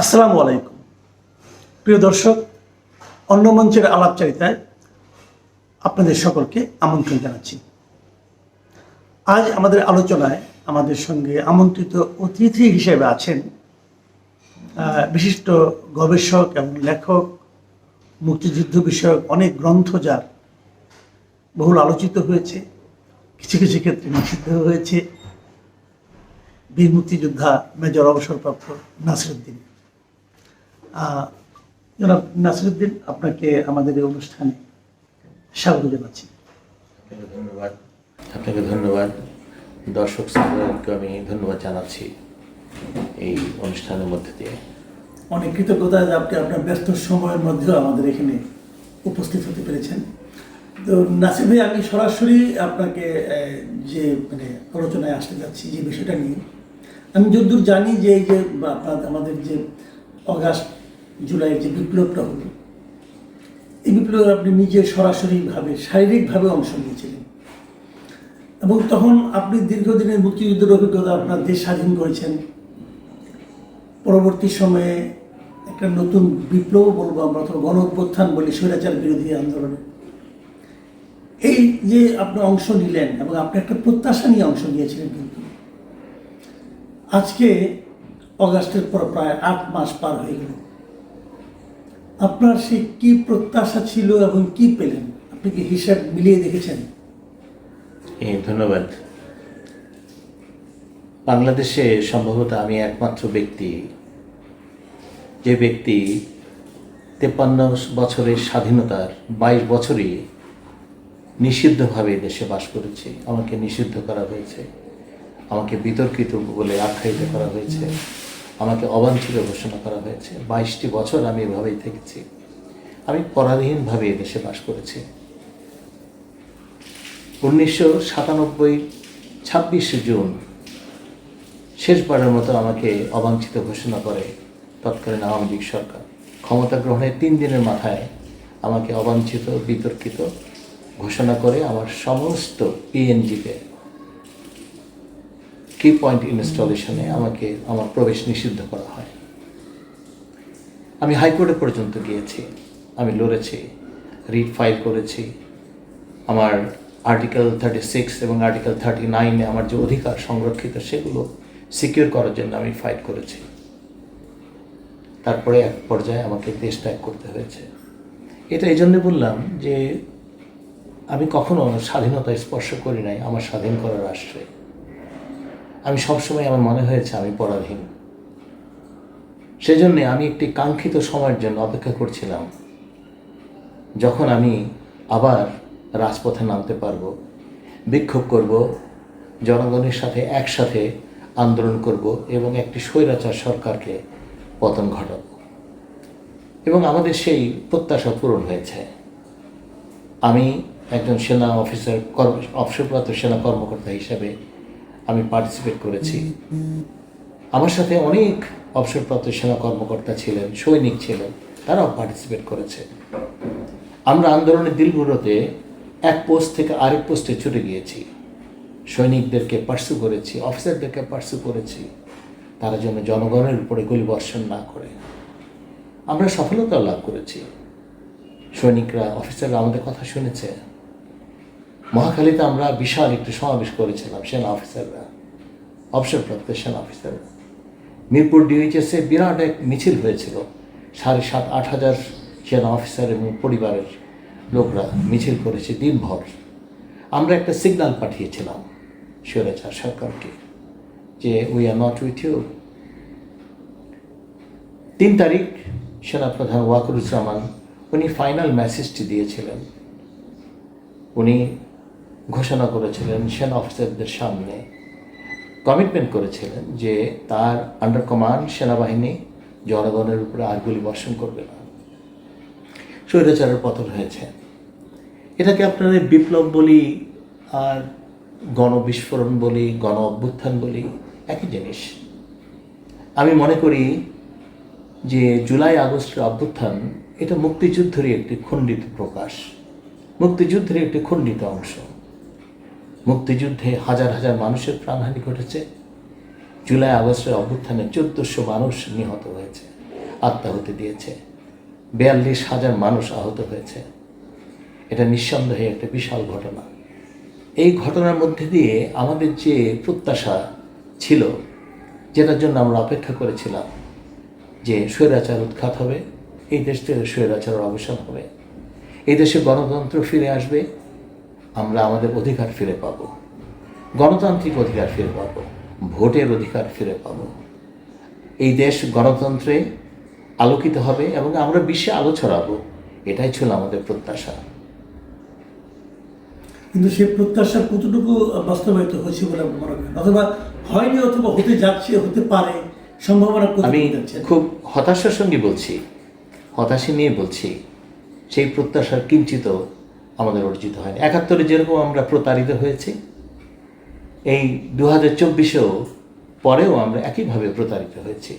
আসসালামু আলাইকুম। প্রিয় দর্শক, অন্য মঞ্চের আলাপচারিতায় আপনাদের সকলকে আমন্ত্রণ জানাচ্ছি। আজ আমাদের আলোচনায় আমাদের সঙ্গে আমন্ত্রিত অতিথি হিসেবে আছেন বিশিষ্ট গবেষক এবং লেখক, মুক্তিযুদ্ধ বিষয়ক অনেক গ্রন্থ যার বহুল আলোচিত হয়েছে, কিছু কিছু ক্ষেত্রে নিষিদ্ধ হয়েছে। বীর মুক্তিযোদ্ধা মেজর অবসরপ্রাপ্ত নাসিরুদ্দিন। জনাব নাসিরুদ্দিন আপনাকে আমাদের এই অনুষ্ঠানে স্বাগত জানাচ্ছি। আপনাকে ধন্যবাদ। আপনাকে ধন্যবাদ। দর্শক শ্রোতাদেরকে আমি ধন্যবাদ জানাচ্ছি এই অনুষ্ঠানের মধ্যে দিয়ে। অনেক কৃতজ্ঞতা যে আপনি আপনার ব্যস্ত সময়ের মধ্যেও আমাদের এখানে উপস্থিত হতে পেরেছেন। তো নাসির ভাই আমি সরাসরি আপনাকে যে মানে আলোচনায় আসতে যাচ্ছি যে বিষয়টা নিয়ে। আমি যতদূর জানি যে এই যে আপনার আমাদের যে অগাস্ট জুলাইয়ের যে বিপ্লবটা হলো, এই বিপ্লবে আপনি নিজে সরাসরিভাবে শারীরিকভাবে অংশ নিয়েছিলেন। এবং তখন আপনি দীর্ঘদিনের মুক্তিযুদ্ধের অভিজ্ঞতা আপনার দেশ স্বাধীন করেছেন। পরবর্তী সময়ে একটা নতুন বিপ্লব বলব আমরা, অথবা গণ অভ্যুত্থান বলি, স্বৈরাচার বিরোধী আন্দোলনে। এই যে আপনি অংশ নিলেন এবং আপনি একটা প্রত্যাশা নিয়ে অংশ নিয়েছিলেন কিন্তু। আজকে অগাস্টের পর প্রায় আট মাস পার হয়ে গেল। আপনার সে কি প্রত্যাশা ছিল এবং কি পেলেন? আপনি কি হিসাব মিলিয়ে দেখেছেন? ধন্যবাদ। বাংলাদেশে সম্ভবত আমি একমাত্র ব্যক্তি। যে ব্যক্তি তেপান্ন বছরের স্বাধীনতার বাইশ বছরই নিষিদ্ধভাবে দেশে বাস করেছি। আমাকে নিষিদ্ধ করা হয়েছে। আমাকে বিতর্কিত বলে আখ্যায়িত করা হয়েছে। আমাকে অবাঞ্ছিত ঘোষণা করা হয়েছে। বাইশটি বছর আমি এভাবেই থেকেছি। আমি পরাধীনভাবে এদেশে বাস করেছি। উনিশশো সাতানব্বই ছাব্বিশে জুন শেষবারের মতো আমাকে অবাঞ্ছিত ঘোষণা করে তৎকালীন আওয়ামী লীগ সরকার। ক্ষমতা গ্রহণের তিন দিনের মাথায় আমাকে অবাঞ্ছিত, বিতর্কিত ঘোষণা করে আমার সমস্ত পিএনজিতে কি পয়েন্ট ইনস্টলেশনে আমাকে আমার প্রবেশ নিষিদ্ধ করা হয়। আমি হাইকোর্টে পর্যন্ত গিয়েছি, আমি লড়েছি রিট ফাইল করেছি। আমার আর্টিকেল থার্টি সিক্স এবং আর্টিকেল থার্টি নাইনে আমার যে অধিকার সংরক্ষিত সেগুলো সিকিউর করার জন্য আমি ফাইট করেছি। তারপরে এক পর্যায়ে আমাকে দেশ ত্যাগ করতে হয়েছে। এটা এই জন্যে বললাম যে আমি কখনো স্বাধীনতা স্পর্শ করি নাই, আমার স্বাধীন করার রাষ্ট্রে আমি সবসময় আমার মনে হয়েছে আমি পরাধীন। সেজন্যে আমি একটি কাঙ্ক্ষিত সময়ের জন্য অপেক্ষা করছিলাম, যখন আমি আবার রাজপথে নামতে পারব, বিক্ষোভ করব, জনগণের সাথে একসাথে আন্দোলন করব এবং একটি স্বৈরাচার সরকারকে পতন ঘটাব। এবং আমাদের সেই প্রত্যাশা পূরণ হয়েছে। আমি একজন সেনা অফিসার, কর্ম, অবসরপ্রাপ্ত সেনা কর্মকর্তা হিসেবে আমি পার্টিসিপেট করেছি। আমার সাথে অনেক অবসরপ্রাপ্ত সেনা কর্মকর্তা ছিলেন, সৈনিক ছিলেন, তারাও পার্টিসিপেট করেছে। আমরা আন্দোলনের দিলগুলোতে এক পোস্ট থেকে আরেক পোস্টে ছুটে গিয়েছি। সৈনিকদেরকে পার্সু করেছি অফিসারদেরকে পার্সু করেছি। তারা যেন জনগণের উপরে গুলিবর্ষণ না করে। আমরা সফলতা লাভ করেছি। সৈনিকরা অফিসাররা আমাদের কথা শুনেছে। মহাখালীতে আমরা বিশাল একটি সমাবেশ করেছিলাম, সেনা অফিসাররা, অবসরপ্রাপ্ত সেনা অফিসাররা। মিরপুর ডিএইচএসে বিরাট এক মিছিল হয়েছিল। সাড়ে সাত, আট হাজার সেনা অফিসার এবং পরিবারের লোকরা মিছিল করেছে দিনভর। আমরা একটা সিগন্যাল পাঠিয়েছিলাম স্বৈরাচার সরকারকে যে we are not with you তিন তারিখ সেনাপ্রধান ওয়াকুরুজ্জামান, উনি ফাইনাল মেসেজটি দিয়েছিলেন। উনি ঘোষণা করেছিলেন সেনা অফিসারদের সামনে। কমিটমেন্ট করেছিলেন যে তার আন্ডার কমান্ড সেনাবাহিনী জনগণের উপরে আর গুলি বর্ষণ করবে না। স্বৈরাচারের পতন হয়েছে। এটাকে আপনারা বিপ্লব বলি আর গণবিস্ফোরণ বলি গণ অভ্যুত্থান বলি, একই জিনিস। আমি মনে করি যে জুলাই আগস্টের অভ্যুত্থান এটা মুক্তিযুদ্ধেরই একটি খণ্ডিত প্রকাশ মুক্তিযুদ্ধের একটি খণ্ডিত অংশ। মুক্তিযুদ্ধে হাজার হাজার মানুষের প্রাণহানি ঘটেছে। জুলাই আগস্টের অভ্যুত্থানে চোদ্দশো মানুষ নিহত হয়েছে, আত্মাহুতি দিয়েছে। বিয়াল্লিশ হাজার মানুষ আহত হয়েছে। এটা নিঃসন্দেহে একটা বিশাল ঘটনা। এই ঘটনার মধ্যে দিয়ে আমাদের যে প্রত্যাশা ছিল, যেটার জন্য আমরা অপেক্ষা করেছিলাম, যে স্বৈরাচার উৎখাত হবে, এই দেশ থেকে স্বৈরাচারের অবসান হবে। এই দেশে গণতন্ত্র ফিরে আসবে আমরা আমাদের অধিকার ফিরে পাব। গণতান্ত্রিক অধিকার ফিরে পাব। ভোটের অধিকার ফিরে পাব। এই দেশ গণতন্ত্রে আলোকিত হবে এবং আমরা বিশ্বে আলো ছড়াবো। এটাই ছিল আমাদের প্রত্যাশা। কিন্তু সেই প্রত্যাশা কতটুকু বাস্তবায়িত হয়েছে বলে আপনি মনে করেন? অথবা হয়নি অথবা হতে যাচ্ছে হতে পারে সম্ভাবনা আমি খুব হতাশার সঙ্গে বলছি। হতাশা নিয়ে বলছি। সেই প্রত্যাশার কিঞ্চিত আমাদের অর্জিত হয়নি। একাত্তরে যেরকম আমরা প্রতারিত হয়েছি, এই দু হাজার চব্বিশেও পরেও আমরা একইভাবে প্রতারিত হয়েছি।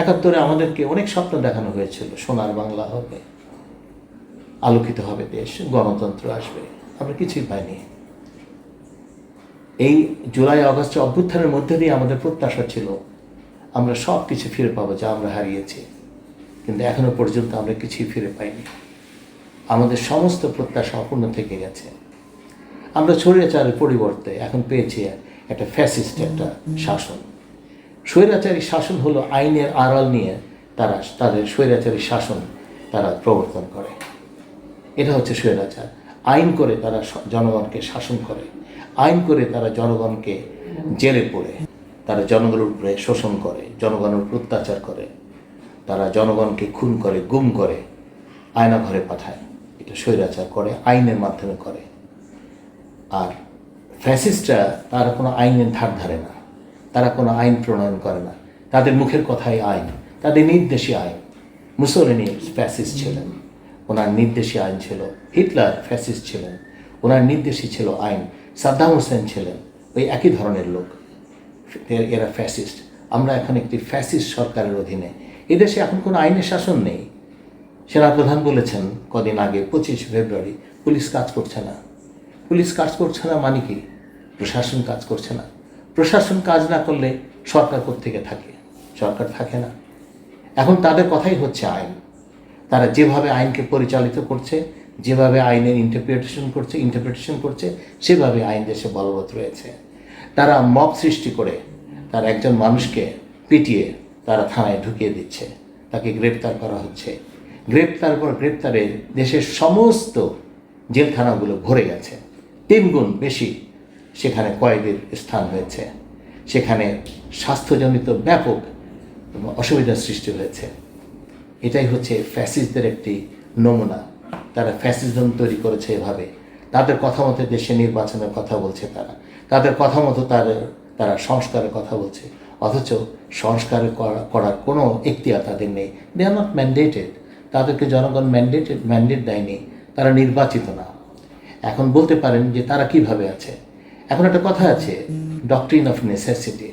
একাত্তরে আমাদেরকে অনেক স্বপ্ন দেখানো হয়েছিল, সোনার বাংলা হবে, আলোকিত হবে দেশ, গণতন্ত্র আসবে, আমরা কিছুই পাইনি। এই জুলাই, আগস্টে অভ্যুত্থানের মধ্যে দিয়ে আমাদের প্রত্যাশা ছিল, আমরা সব কিছু ফিরে পাবো যা আমরা হারিয়েছি, কিন্তু এখনও পর্যন্ত আমরা কিছুই ফিরে পাইনি। আমাদের সমস্ত প্রত্যাশা অপূর্ণ থেকে গেছে। আমরা স্বৈরাচারের পরিবর্তে এখন পেয়েছি একটা ফ্যাসিস্ট একটা শাসন। স্বৈরাচারী শাসন হলো আইনের আড়াল নিয়ে তারা, তাদের স্বৈরাচারী শাসন তারা প্রবর্তন করে। এটা হচ্ছে স্বৈরাচার। আইন করে তারা জনগণকে শাসন করে। আইন করে তারা জনগণকে জেলে পড়ে। তারা জনগণের উপরে শোষণ করে, জনগণের অত্যাচার করে। তারা জনগণকে খুন করে, গুম করে, আয়না ঘরে পাঠায়। এটা স্বৈরাচার করে, আইনের মাধ্যমে করে। আর ফ্যাসিস্টরা তারা কোনো আইনের ধার ধারে না। তারা কোনো আইন প্রণয়ন করে না। তাদের মুখের কথাই আইন, তাদের নির্দেশী আইন। মুসোলিনি ফ্যাসিস্ট ছিলেন। ওনার নির্দেশী আইন ছিল। হিটলার ফ্যাসিস্ট ছিলেন। ওনার নির্দেশী ছিল আইন। সাদ্দাম হোসেন ছিলেন। ওই একই ধরনের লোক। এরা ফ্যাসিস্ট আমরা এখন একটি ফ্যাসিস্ট সরকারের অধীনে। এদেশে এখন কোনো আইনের শাসন নেই। সেনাপ্রধান বলেছেন, কদিন আগে, পঁচিশ ফেব্রুয়ারি, পুলিশ কাজ করছে না। পুলিশ কাজ করছে না মানে কি? প্রশাসন কাজ করছে না। প্রশাসন কাজ না করলে সরকার থেকে থাকে? সরকার থাকে না। এখন তাদের কথাই হচ্ছে আইন। তারা যেভাবে আইনকে পরিচালিত করছে, যেভাবে আইনের ইন্টারপ্রিটেশন করছে ইন্টারপ্রিটেশন করছে, সেভাবে আইন দেশে বলবৎ রয়েছে। তারা মব সৃষ্টি করে, তার একজন মানুষকে পিটিয়ে তারা থানায় ঢুকিয়ে দিচ্ছে। তাকে গ্রেপ্তার করা হচ্ছে। গ্রেপ্তার পর গ্রেপ্তারে দেশের সমস্ত জেলখানাগুলো ভরে গেছে। তিন গুণ বেশি সেখানে কয়েদির স্থান হয়েছে সেখানে স্বাস্থ্যজনিত ব্যাপক অসুবিধার সৃষ্টি হয়েছে। এটাই হচ্ছে ফ্যাসিস্টদের একটি নমুনা। তারা ফ্যাসিজম তৈরি করেছে এভাবে। তাদের কথা মতো দেশে নির্বাচনের কথা বলছে তারা। তাদের কথা মতো তাদের, তারা সংস্কারের কথা বলছে। অথচ সংস্কার করা- করার কোনো এখতিয়ার তাদের নেই। দে আর নট ম্যান্ডেটেড তাদেরকে জনগণ ম্যান্ডেটেড ম্যান্ডেট দেয়নি, তারা নির্বাচিত না। এখন বলতে পারেন যে তারা কীভাবে আছে? এখন একটা কথা আছে ডক্ট্রিন অফ নেসেসিটি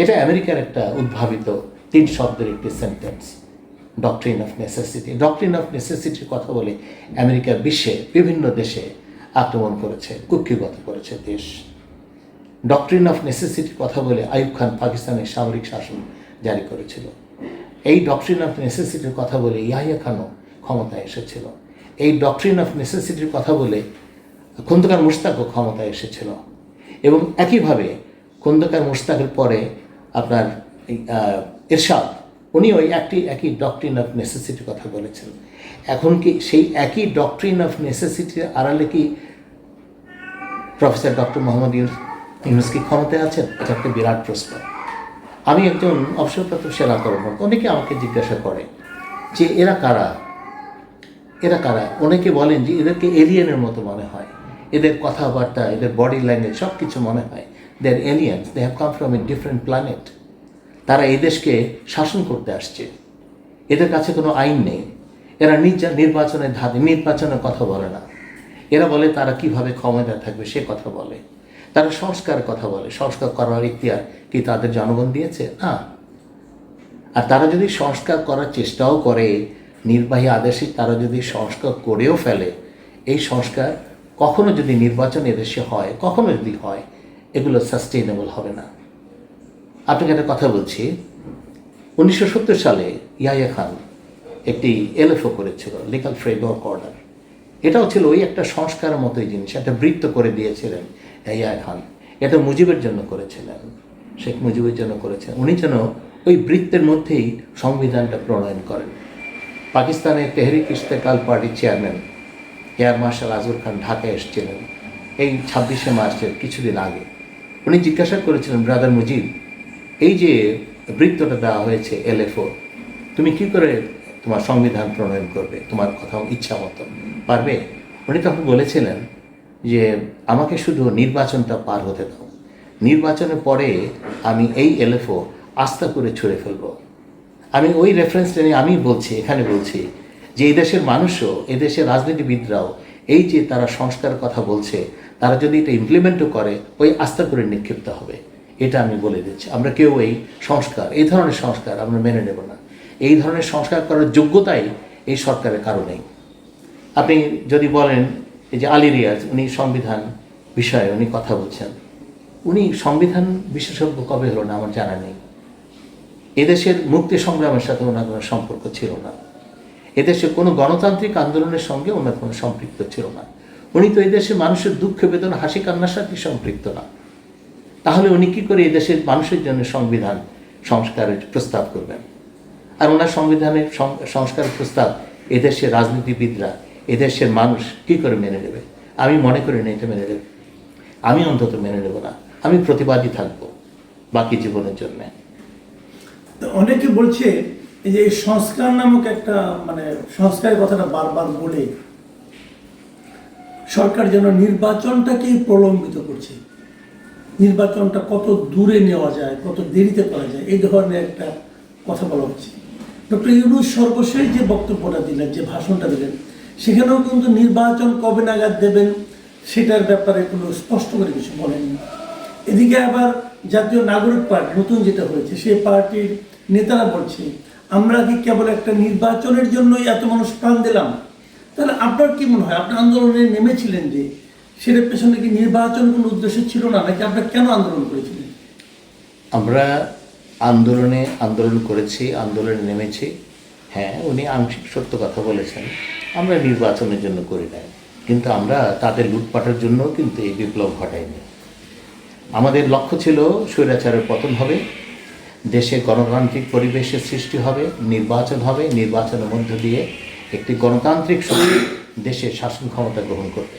এটা আমেরিকার একটা উদ্ভাবিত তিন শব্দের একটি sentence doctrine of necessity doctrine of নেসেসিটির কথা বলে আমেরিকা বিশ্বে বিভিন্ন দেশে আক্রমণ করেছে, কুক্ষিগত করেছে দেশ। ডক্ট্রিন অফ নেসেসিটির কথা বলে আইব খান পাকিস্তানের সামরিক শাসন জারি করেছিল। এই ডক্ট্রিন অফ নেসেসিটির কথা বলে ইয়াহিয়া খানও ক্ষমতায় এসেছিল। এই ডক্ট্রিন অফ নেসেসিটির কথা বলে খন্দকার মুশতাকও ক্ষমতায় এসেছিল। এবং একইভাবে খন্দকার মুশতাকের পরে আপনার এরশাদ উনি ওই একটি, একই ডক্ট্রিন অফ নেসেসিটির কথা বলেছেন। এখন কি সেই একই ডক্ট্রিন অফ নেসেসিটির আড়ালে কি প্রফেসর ডক্টর মোহাম্মদ ইউনুস কি ক্ষমতায় আছেন? এটা একটা বিরাট প্রশ্ন। আমি একজন অবসরপ্রাপ্ত সেনা কর্মকর্তা, অনেকে আমাকে জিজ্ঞাসা করে যে এরা কারা? এরা কারা? অনেকে বলেন যে এদেরকে এলিয়েনের মতো মনে হয়। এদের কথাবার্তা, এদের বডি ল্যাঙ্গুয়েজ সব কিছু মনে হয়। They are aliens they have come from a different planet তারা এই দেশকে শাসন করতে আসছে। এদের কাছে কোনো আইন নেই। এরা নিজ নির্বাচনের ধাঁধে, নির্বাচনের কথা বলে না। এরা বলে তারা কীভাবে ক্ষমতায় থাকবে সে কথা বলে। তারা সংস্কার কথা বলে, সংস্কার করার ইতিহার কি তাদের জনগণ দিয়েছে? না। আর তারা যদি সংস্কার করার চেষ্টাও করে, নির্বাহী আদেশে তারা যদি সংস্কার করেও ফেলে, এই সংস্কার কখনো যদি নির্বাচন এদেশে হয়, কখনো যদি হয়, এগুলো সাস্টেইনেবল হবে না। আপনাকে একটা কথা বলছি। উনিশশো সত্তর সালে ইয়াহিয়া খান একটি এলএফও করেছিল লিগাল ফ্রেমওয়ার্ক অর্ডার এটাও ছিল ওই একটা সংস্কারের মতোই জিনিস, একটা বৃত্ত করে দিয়েছিলেন। ইয়াহিয়া খান। এটা মুজিবের জন্য করেছিলেন। শেখ মুজিবের জন্য করেছেন উনি যেন ওই বৃত্তের মধ্যেই সংবিধানটা প্রণয়ন করেন। পাকিস্তানের তেহরিক ইস্তেকাল পার্টির চেয়ারম্যান এয়ার মার্শাল আজর খান ঢাকায় এসেছিলেন। এই ছাব্বিশে মার্চের কিছুদিন আগে। উনি জিজ্ঞাসা করেছিলেন, ব্রাদার মুজিব, এই যে বৃত্তটা দেওয়া হয়েছে এলএফও তুমি কি করে তোমার সংবিধান প্রণয়ন করবে? তোমার কথা ইচ্ছা মতো পারবে? উনি তখন বলেছিলেন যে আমাকে শুধু নির্বাচনটা পার হতে দাও। নির্বাচনের পরে আমি এই এলএফও আস্থা করে ছুঁড়ে ফেলব। আমি ওই রেফারেন্সটা নিয়ে আমি বলছি, এখানে বলছি যে এই দেশের মানুষও এদেশের রাজনীতিবিদরাও, এই যে তারা সংস্কারের কথা বলছে, তারা যদি এটা ইমপ্লিমেন্টও করে, ওই আস্থা করে নিক্ষিপ্ত হবে। এটা আমি বলে দিচ্ছি। আমরা কেউ এই সংস্কার, এই ধরনের সংস্কার আমরা মেনে নেব না। এই ধরনের সংস্কার করার যোগ্যতাই এই সরকারের কারণেই। আপনি যদি বলেন এই যে আলী রিয়াজ, উনি সংবিধান বিষয়ে উনি কথা বলছেন। উনি সংবিধান বিশেষজ্ঞ কবে হলো না আমার জানা নেই। এদেশের মুক্তি সংগ্রামের সাথে ওনার কোনো সম্পর্ক ছিল না। এদেশে কোনো গণতান্ত্রিক আন্দোলনের সঙ্গে ওনার কোনো সম্পৃক্ত ছিল না। উনি তো এদেশের মানুষের দুঃখ বেদনা, হাসি, কান্নার সাথে সম্পৃক্ত না। তাহলে উনি কি করে এদেশের মানুষের জন্য সংবিধান সংস্কারের প্রস্তাব করবেন? আর ওনার সংবিধানের সংস্কার প্রস্তাব এদেশের রাজনীতিবিদরা এদেশের মানুষ কি করে মেনে নেবে? আমি মনে করি না এটা মেনে নেবে। আমি অন্তত মেনে নেব না। আমি প্রতিবাদী থাকব বাকি জীবনের জন্যে। অনেকে বলছে যে সংস্কার নামক একটা মানে সংস্কারের কথাটা বারবার বলে, সরকার যেন নির্বাচনটাকেই প্রলম্বিত করছে। নির্বাচনটা কত দূরে নেওয়া যায়, কত দেরিতে করা যায়, এই ধরনের একটা কথা বলা হচ্ছে। ডক্টর ইউনুস সর্বশেষ যে বক্তব্যটা দিলেন, যে ভাষণটা দিলেন সেখানেও কিন্তু নির্বাচন কবে নাগাদ দেবেন সেটার ব্যাপারে কোনো স্পষ্ট করে কিছু বলেননি। এদিকে আবার জাতীয় নাগরিক পার্টি, নতুন যেটা হয়েছে, সেই পার্টির নেতারা বলছে, আমরা কি কেবল একটা নির্বাচনের জন্যই এত মানুষ প্রাণ দিলাম? তাহলে আপনার কি মনে হয়, আপনি আন্দোলনে নেমেছিলেন যে সেটার পেছনে কি নির্বাচন কোনো উদ্দেশ্য ছিল না, নাকি আপনার কেন আন্দোলন করেছিলেন? আমরা আন্দোলনে আন্দোলন করেছি, আন্দোলনে নেমেছি। হ্যাঁ উনি আংশিক সত্য কথা বলেছেন। আমরা নির্বাচনের জন্য করি নাই। কিন্তু আমরা তাদের লুটপাটের জন্য কিন্তু এই বিপ্লব ঘটাইনি। আমাদের লক্ষ্য ছিল স্বৈরাচারের পতন হবে, দেশে গণতান্ত্রিক পরিবেশের সৃষ্টি হবে, নির্বাচন হবে, নির্বাচনের মধ্য দিয়ে একটি গণতান্ত্রিক শক্তি দেশের শাসন ক্ষমতা গ্রহণ করবে।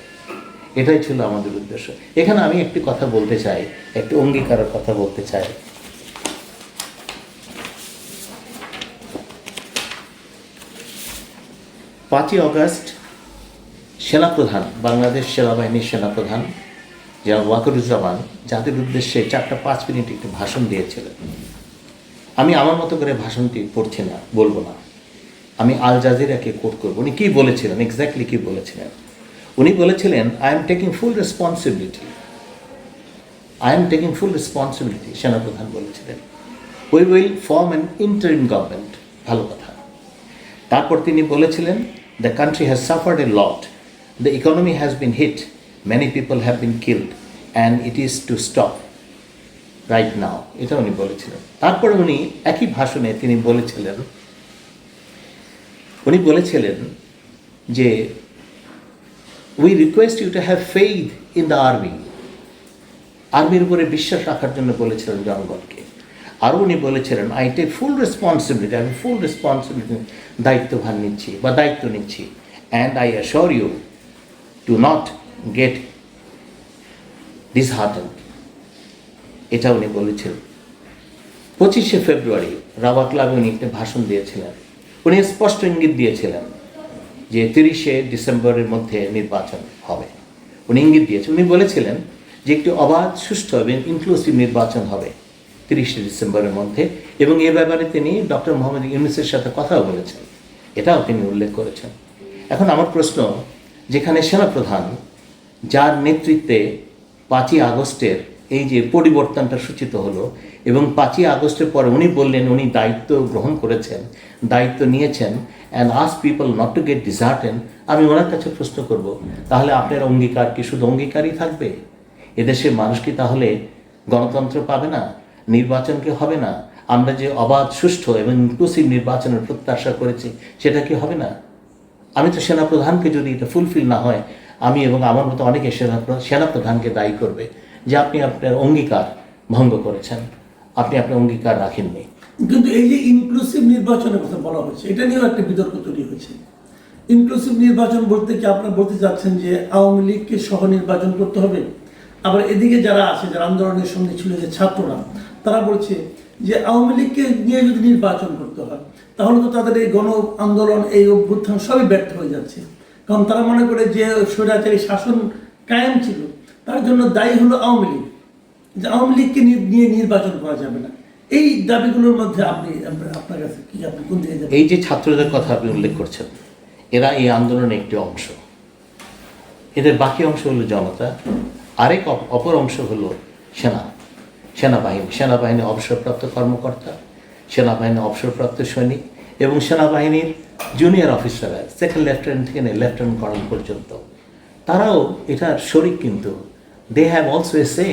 এটাই ছিল আমাদের উদ্দেশ্য। এখানে আমি একটি কথা বলতে চাই, একটি অঙ্গীকারের কথা বলতে চাই। পাঁচই অগস্ট সেনাপ্রধান বাংলাদেশ সেনাবাহিনীর সেনাপ্রধান জেনারেল ওয়াকরুজ্জামান জাতির উদ্দেশ্যে চারটা পাঁচ মিনিট একটি ভাষণ দিয়েছিলেন। আমি আমার মতো করে ভাষণটি পড়ছি না, বলব না। আমি আল জাজিরাকে কোট করব। উনি কী বলেছিলেন? এক্স্যাক্টলি কী বলেছিলেন? উনি বলেছিলেন I am taking full responsibility I am taking full responsibility সেনাপ্রধান বলেছিলেন। We will form an interim government ভালো কথা। তারপর তিনি বলেছিলেন the country has suffered a lot the economy has been hit many people have been killed and it is to stop right now এটা উনি বলেছিলেন। তারপরে উনি একই ভাষণে তিনি বলেছিলেন, উনি বলেছিলেন যে we request you to have faith in the army আর্মির উপরে বিশ্বাস রাখার জন্য বলেছিলেন জনগণকে। আরও উনি বলেছিলেন আই টেক ফুল রেসপন্সিবিলিটি আমি ফুল রেসপন্সিবিলিটি দায়িত্বভার নিচ্ছি বা দায়িত্ব নিচ্ছি। And I assure you to not get dishearten এটা উনি বলেছিলেন। পঁচিশে ফেব্রুয়ারি রাবা ক্লাবে উনি একটা ভাষণ দিয়েছিলেন। উনি স্পষ্ট ইঙ্গিত দিয়েছিলেন যে তিরিশে ডিসেম্বরের মধ্যে নির্বাচন হবে। উনি ইঙ্গিত দিয়েছেন। উনি বলেছিলেন যে একটি অবাধ, সুষ্ঠু এবং ইনক্লুসিভ নির্বাচন হবে। তিরিশে ডিসেম্বরের মধ্যে এবং এ ব্যাপারে তিনি ডক্টর মোহাম্মদ ইউনুসের সাথে কথাও বলেছেন। এটাও তিনি উল্লেখ করেছেন। এখন আমার প্রশ্ন, যেখানে সেনাপ্রধান, যার নেতৃত্বে পাঁচই আগস্টের এই যে পরিবর্তনটা সূচিত হলো এবং পাঁচই আগস্টের পরে উনি বললেন, উনি দায়িত্ব গ্রহণ করেছেন, দায়িত্ব নিয়েছেন and us people not to get dishearten আমি ওনার কাছে প্রশ্ন করব, তাহলে আপনার অঙ্গীকার কি শুধু অঙ্গীকারই থাকবে? এদেশের মানুষ কি তাহলে গণতন্ত্র পাবে না? নির্বাচন কি হবে না। আমরা যে অবাধ, সুষ্ঠু এবং ইনক্লুসিভ নির্বাচনের প্রত্যাশা করেছি, সেটা কি হবে না? আমি তো সেনাপ্রধানকে যদি এটা ফুলফিল না হয়, আমি এবং আমার মতো অনেকে সেনা সেনাপ্রধানকে দায়ী করবে যে আপনি আপনার অঙ্গীকার ভঙ্গ করেছেন। আপনি আপনার অঙ্গীকার রাখেননি। কিন্তু এই যে ইনক্লুসিভ নির্বাচনের কথা বলা হচ্ছে এটা নিয়েও একটা বিতর্ক তৈরি হয়েছে। ইনক্লুসিভ নির্বাচন বলতে কি আপনারা বলতে চাচ্ছেন যে আওয়ামী লীগকে সহ নির্বাচন করতে হবে? আবার এদিকে যারা আছে, যারা আন্দোলনের সঙ্গে ছিল, যে ছাত্ররা তারা বলছে যে আওয়ামী লীগকে নিয়ে যদি নির্বাচন করতে হয়, তাহলে তো তাদের এই গণ আন্দোলন, এই অভ্যুত্থান সবই ব্যর্থ হয়ে যাচ্ছে। কারণ তারা মনে করে যে স্বৈরাচারী শাসন কায়েম ছিল, তার জন্য দায়ী হলো আওয়ামী লীগ। যে আওয়ামী লীগকে নিয়ে নির্বাচন করা যাবে না। এই দাবিগুলোর মধ্যে আপনি, আপনার- কাছে কি, আপনি কোন দিকে এই যে ছাত্রদের কথা আপনি উল্লেখ করছেন, এরা এই আন্দোলনের একটি অংশ। এদের বাকি অংশ হলো জনতা, আরেক অপ- অপর অংশ হলো সেনা। সেনাবাহিনী সেনাবাহিনী অবসরপ্রাপ্ত কর্মকর্তা, সেনাবাহিনী অবসরপ্রাপ্ত সৈনিক এবং সেনাবাহিনীর জুনিয়র অফিসাররা সেকেন্ড লেফটেন্যান্ট থেকে নিয়ে লেফটেন্যান্ট কর্নেল পর্যন্ত। তারাও এটার শরিক কিন্তু। দে হ্যাভ অলসো এ সে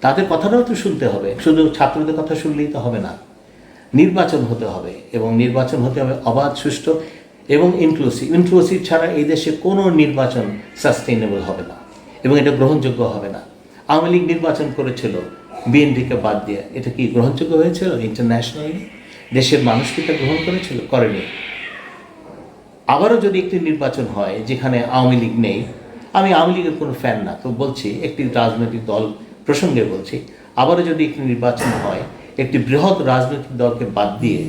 তাদের কথাটাও তো শুনতে হবে। শুধু ছাত্রদের কথা শুনলেই তো হবে না। নির্বাচন হতে হবে এবং নির্বাচন হতে হবে অবাধ, সুষ্ঠু এবং ইনক্লুসিভ ইনক্লুসিভ ছাড়া এই দেশে কোনো নির্বাচন সাস্টেইনেবল হবে না এবং এটা গ্রহণযোগ্য হবে না। আওয়ামী লীগ নির্বাচন করেছিল, বিএনপিকে বাদ দিয়ে। এটা কি গ্রহণযোগ্য হয়েছিল ইন্টারন্যাশনালি দেশের মানুষ কি তা গ্রহণ করেছিল? করেনি। আবারও যদি একটি নির্বাচন হয় যেখানে আওয়ামী লীগ নেই, আমি আওয়ামী লীগের কোনো ফ্যান না, তো বলছি একটি রাজনৈতিক দল প্রসঙ্গে বলছি, আবারও যদি একটি নির্বাচন হয়, একটি বৃহৎ রাজনৈতিক দলকে বাদ দিয়ে,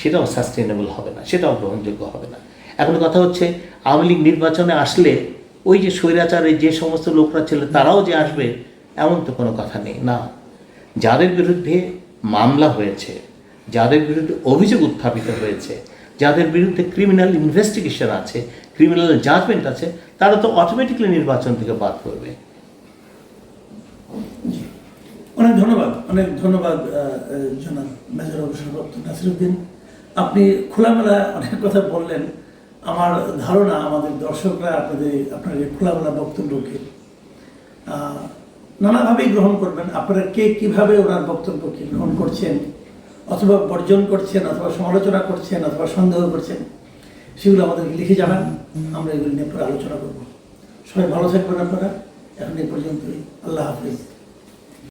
সেটাও সাস্টেনেবল হবে না, সেটাও গ্রহণযোগ্য হবে না। এখন কথা হচ্ছে, আওয়ামী লীগ নির্বাচনে আসলে ওই যে স্বৈরাচারের যে সমস্ত লোকরা ছিল, তারাও যে আসবে এমন তো কোনো কথা নেই। না, যাদের বিরুদ্ধে মামলা হয়েছে, যাদের বিরুদ্ধে অভিযোগ উত্থাপিত হয়েছে, যাদের বিরুদ্ধে ক্রিমিনাল ইনভেস্টিগেশন আছে ক্রিমিনাল জাজমেন্ট আছে, তারা তো অটোমেটিক্যালি নির্বাচন থেকে বাদ করবে অনেক ধন্যবাদ অনেক ধন্যবাদ জনাব মেজর অবসরপ্রাপ্ত নাসিরুদ্দিন। আপনি খোলামেলা অনেক কথা বললেন। আমার ধারণা আমাদের দর্শকরা আপনাদের, আপনার খোলামেলা বক্তব্যকে নানাভাবেই গ্রহণ করবেন। আপনারা কে কীভাবে ওনার বক্তব্যকে গ্রহণ করছেন, অথবা বর্জন করছেন, অথবা সমালোচনা করছেন, অথবা সন্দেহ করছেন, সেগুলো আমাদেরকে লিখে জানান। আমরা এগুলি নিয়ে পরে আলোচনা করব। সবাই ভালো থাকবেন আপনারা। এখন এ পর্যন্তই। আল্লাহ হাফিজ।